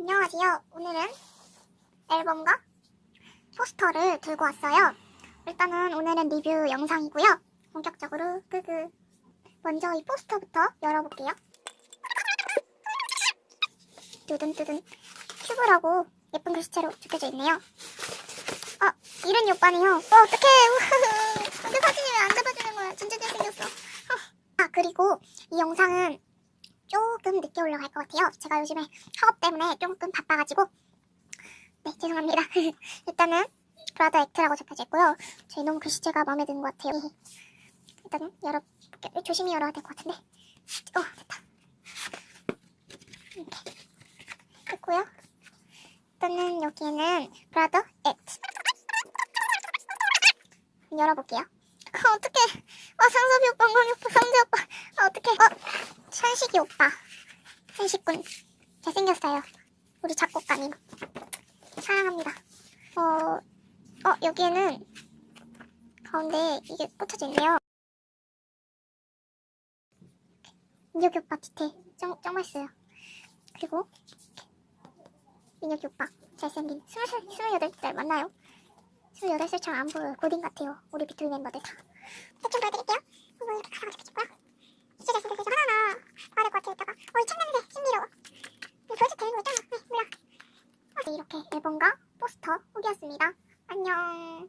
안녕하세요. 오늘은 앨범과 포스터를 들고 왔어요. 일단은 오늘은 리뷰 영상이고요. 본격적으로 끄그. 먼저 이 포스터부터 열어볼게요. 뚜둔뚜둔. 큐브라고 예쁜 글씨체로 적혀져 있네요. 아, 이른이 오빠네요. 어, 어떡해. 근데 사진이 왜 안 잡아주는 거야? 진짜 잘생겼어. 아, 그리고 이 영상은 조금 늦게 올라갈 것 같아요. 제가 요즘에 학업 때문에 조금 바빠가지고 네 죄송합니다. 일단은 브라더 액트라고 적혀져 있고요. 제 너무 글씨체가 마음에 드는 것 같아요. 일단은 열어볼게요. 조심히 열어야 될 것 같은데 어 됐다. 이렇게 됐고요. 일단은 여기에는 브라더 액트 열어볼게요. 아, 어떡해. 아, 상섭이 오빠, 은광이 오빠. 어, 천식이 오빠. 천식군. 잘생겼어요. 우리 작곡가님. 사랑합니다. 어, 어, 여기에는 가운데 이게 꽂혀져 있네요. 민혁이 오빠 디테일. 짱, 짱 맛있어요. 그리고, 민혁이 오빠. 잘생긴. 스물살, 스물여덟 살 맞나요? 28살처럼 안 보여요. 고딩 같아요. 우리 비투비 멤버들 다. 대충 보여드릴게요. 이렇게 1번과 포스터 후기였습니다. 안녕.